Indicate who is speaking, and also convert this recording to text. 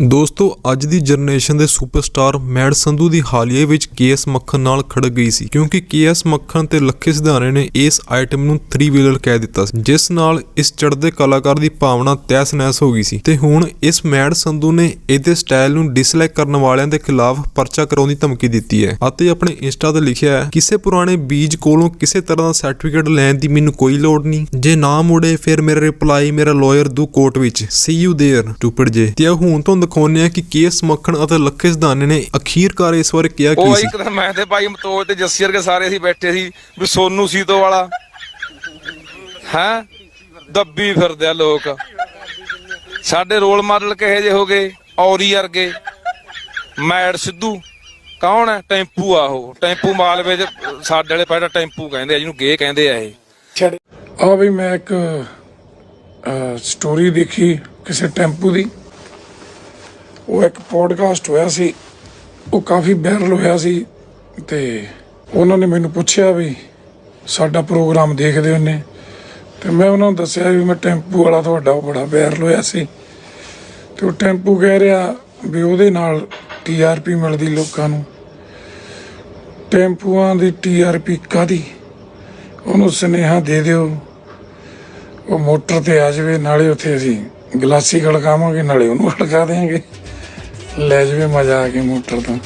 Speaker 1: ਦੋਸਤੋ ਅੱਜ ਦੀ ਜਨਰੇਸ਼ਨ ਦੇ ਸੁਪਰਸਟਾਰ ਮੈਡ ਸੰਧੂ ਦੀ ਹਾਲੀਆ ਵਿੱਚ ਕੇਐਸ ਮੱਖਣ ਨਾਲ ਖੜ ਗਈ ਸੀ ਕਿਉਂਕਿ ਕੇਐਸ ਮੱਖਣ ਤੇ ਲੱਖੇ ਸਿਧਾਰੇ ਨੇ ਇਸ ਆਈਟਮ ਨੂੰ 3 ਵੀਲਰ ਕਹਿ ਦਿੱਤਾ ਸੀ ਜਿਸ ਨਾਲ ਇਸ ਚੜ੍ਹਦੇ ਕਲਾਕਾਰ ਦੀ ਭਾਵਨਾ ਤਹਿਸ ਨਹਿਸ ਹੋ ਗਈ ਸੀ ਤੇ ਹੁਣ ਇਸ ਮੈਡ ਸੰਧੂ ਨੇ ਇਹਦੇ ਸਟਾਈਲ ਨੂੰ ਡਿਸਲਾਈਕ ਕਰਨ ਵਾਲਿਆਂ ਦੇ ਖਿਲਾਫ ਪਰਚਾ ਕਰਾਉਣ ਦੀ ਧਮਕੀ ਦਿੱਤੀ ਹੈ ਅਤੇ ਆਪਣੇ ਇੰਸਟਾ ਤੇ ਲਿਖਿਆ ਹੈ ਕਿਸੇ ਪੁਰਾਣੇ ਬੀਜ ਕੋਲੋਂ ਕਿਸੇ ਤਰ੍ਹਾਂ ਦਾ ਸਰਟੀਫਿਕੇਟ ਲੈਣ ਦੀ ਮੈਨੂੰ ਕੋਈ ਲੋੜ ਨਹੀਂ ਜੇ ਨਾ ਮੁੜੇ ਫਿਰ ਮੇਰਾ ਰਿਪਲਾਈ ਮੇਰਾ ਲਾਇਰ ਦੂ ਕੋਰਟ ਵਿੱਚ ਸੀ ਯੂ देयर ਟੂਪੜ ਜੇ ਤੇ ਆਹ ਹੁਣ ਤੋਂ ਦਿਖਾਉਂਦੇ ਆ ਕਿ ਕੇਸ ਮੱਖਣ ਅਤੇ ਲੱਖੇ ਸਿਧਾਨੇ ਨੇ ਅਖੀਰਕਾਰ ਇਸ ਵਾਰ ਕਿਹਾ
Speaker 2: ਉਹ
Speaker 1: ਕੀ ਸੀ?
Speaker 2: ਇੱਕ ਦਿਨ ਮੈਂ ਤੇ ਭਾਈ ਮਤੋਜ ਤੇ ਜੱਸੀ ਵਰਗੇ ਸਾਰੇ ਅਸੀਂ ਬੈਠੇ ਸੀ ਵੀ ਸੋਨੂ ਸੀਤੋ ਵਾਲਾ। ਹੈ? ਦੱਬੀ ਫਿਰਦੇ ਆ ਲੋਕ। ਸਾਡੇ ਰੋਲ ਮਾਡਲ ਕਹੇ ਜੇ ਹੋ ਗਏ? ਔਰੀ ਵਰਗੇ। ਮੈਡ ਸਿੱਧੂ। ਕੌਣ ਹੈ? ਟੈਂਪੂ ਆ ਉਹ। ਟੈਂਪੂ ਮਾਲਵੇ ਚ ਸਾਡੇ ਵਾਲੇ ਪਹਿਲਾਂ ਟੈਂਪੂ ਕਹਿੰਦੇ ਆ ਜਿਹਨੂੰ ਗੇ ਕਹਿੰਦੇ ਆ ਇਹ।
Speaker 3: ਆ ਵੀ ਮੈਂ ਇੱਕ ਸਟੋਰੀ ਦੇਖੀ ਕਿਸੇ ਟੈਂਪੂ ਦੀ। ਉਹ ਇੱਕ ਪੋਡਕਾਸਟ ਹੋਇਆ ਸੀ, ਉਹ ਕਾਫੀ ਵਾਇਰਲ ਹੋਇਆ ਸੀ ਤੇ ਉਹਨਾਂ ਨੇ ਮੈਨੂੰ ਪੁੱਛਿਆ ਵੀ ਸਾਡਾ ਪ੍ਰੋਗਰਾਮ ਦੇਖਦੇ ਹੁੰਨੇ। ਤੇ ਮੈਂ ਉਹਨਾਂ ਨੂੰ ਦੱਸਿਆ ਵੀ ਮੈਂ ਟੈਂਪੂ ਵਾਲਾ ਤੁਹਾਡਾ ਉਹ ਬੜਾ ਵਾਇਰਲ ਹੋਇਆ ਸੀ। ਤੇ ਉਹ ਟੈਂਪੂ ਕਹਿ ਰਿਹਾ ਵੀ ਉਹਦੇ ਨਾਲ ਟੀਆਰਪੀ ਮਿਲਦੀ ਲੋਕਾਂ ਨੂੰ। ਟੈਂਪੂਆਂ ਦੀ ਟੀਆਰਪੀ ਕਾਦੀ ਉਹਨੂੰ ਸੁਨੇਹਾ ਦੇ ਦਿਓ। ਉਹ ਮੋਟਰ ਤੇ ਆ ਜਾਵੇ, ਨਾਲੇ ਉੱਥੇ ਅਸੀਂ ਗਲਾਸੀ ਖੜਕਾਵਾਂਗੇ, ਨਾਲੇ ਉਹਨੂੰ ਖੜਕਾ ਦੇਵਾਂਗੇ ਲੈ ਜਾਵੇ ਮਜ਼ਾ ਆ ਕੇ ਮੋਟਰ ਦਾ